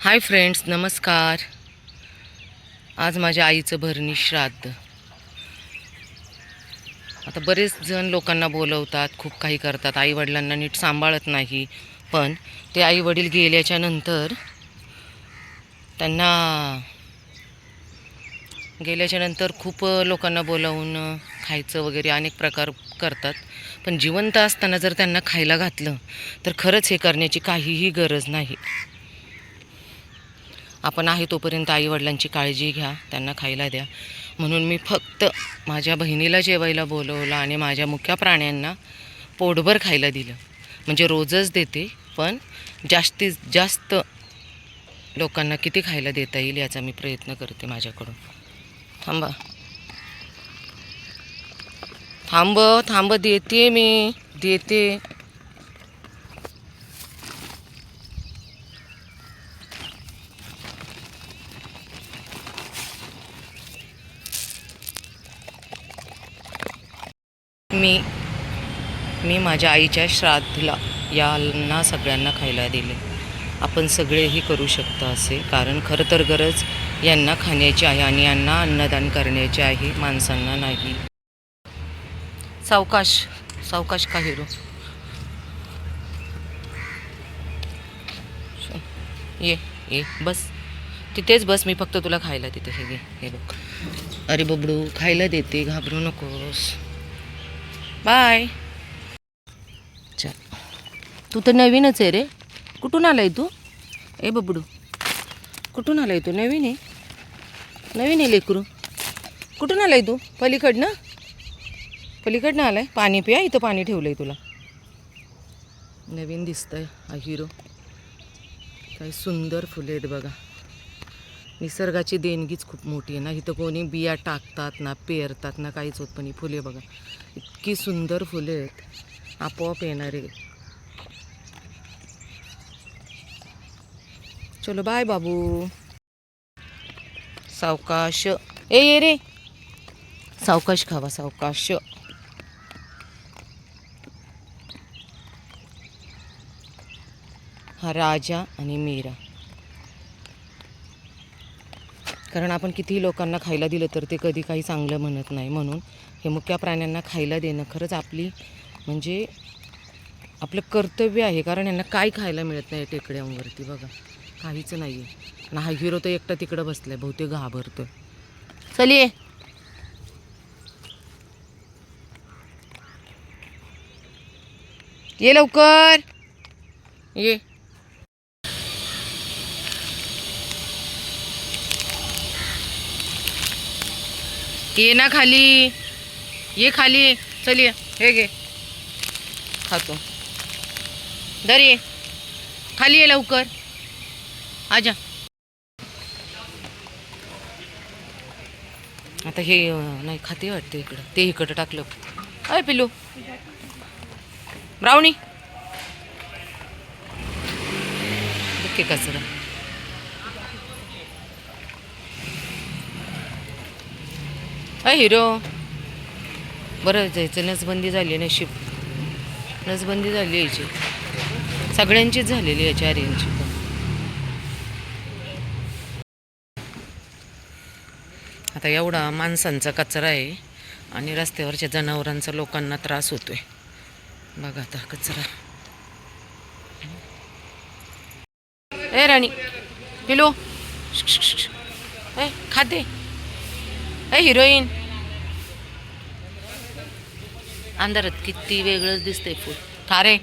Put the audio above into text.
Hi friends नमस्कार. आज माझ्या आईचं भरणी श्राद्ध. आता बरेच जण लोकांना बोलवतात खूप काही करतात. आई वडिलांना नीट सांभाळत नाही पण ते आई वडील गेल्याच्यानंतर त्यांना गेल्याच्यानंतर खूप लोकांना बोलावून खायचं वगैरे अनेक प्रकार करतात. पण जिवंत असताना जर त्यांना खायला घातलं तर खरंच हे करण्याची काहीही गरज नाही. आपण आहे तोपर्यंत आईवडिलांची काळजी घ्या त्यांना खायला द्या. म्हणून मी फक्त माझ्या बहिणीला जेवायला बोलवलं आणि माझ्या मुख्या प्राण्यांना पोटभर खायला दिलं. म्हणजे रोजच देते पण जास्तीत जास्त लोकांना किती खायला देता येईल याचा मी प्रयत्न करते माझ्याकडून. थांबा. थांब थांब देते मी देते. मी मी माझ्या आईच्या श्राद्धला यांना सगळ्यांना खायला दिले. आपण सगळेही करू शकता असे कारण खरं तर गरज यांना खाण्याची आहे आणि यांना अन्नदान करण्याचे आहे माणसांना नाही. सावकाश सावकाश का हिरो. ये ये बस. तिथेच बस मी फक्त तुला खायला देते. हे घे हे बघ. अरे बबडू खायला देते घाबरू नकोस. बाय. चल तू तर नवीनच आहे रे. कुठून आलाय तू? ए बबडू. कुठून आलाय तू? नवीन आहे. नवीन आहे लेकरू. कुठून आलाय तू? पलीकडनं? पलीकडनं आलाय? पाणी पिया इथं पाणी ठेवलं आहे तुला. नवीन दिसतंय हा हिरो. काय सुंदर फुले आहेत बघा. निसर्गाची देणगीच खूप मोठी आहे ना. इथं कोणी बिया टाकतात ना पेरतात ना काहीच होत पण ही फुले बघा. इतकी सुंदर फुले आहेत. आपोआप येणारे. चलो बाय बाबू. सावकाश. ए ये रे. सावकाश खावा सावकाश. हा राजा आणि मीरा. कारण आपण कितीही लोकांना खायला दिलं तर ते कधी काही चांगलं म्हणत नाही. म्हणून हे मुक्या प्राण्यांना खायला देणं खरंच आपली म्हणजे आपलं कर्तव्य आहे. कारण यांना काय खायला मिळत नाही टेकड्यांवरती बघा. काहीच नाही आहे आणि हा हिरो तर एकटा तिकडं बसलाय. बहुतेक घाबरतो. चल ये. ये लवकर. ये. ये ना खाली. ये खाली. चल हे घे. खातो. दर ये. खाली ये लवकर. आजा. आता हे नाही खाते वाटते इकडं. ते इकडं टाकलं. अय पिलू ब्राउनी. ओके कचरा अ हिरो? बरं जायचं नसबंदी झाली नशीब नसबंदी झाली याची. सगळ्यांचीच झालेली याची आर्यांची पण. आता एवढा माणसांचा कचरा आहे आणि रस्त्यावरच्या जनावरांचा लोकांना त्रास होतोय. बघा आता कचरा. ए राणी. पिलो. ए खाते. ए हिरोईन. अंधारात किती वेगळंच दिसतंय फूल. थारे.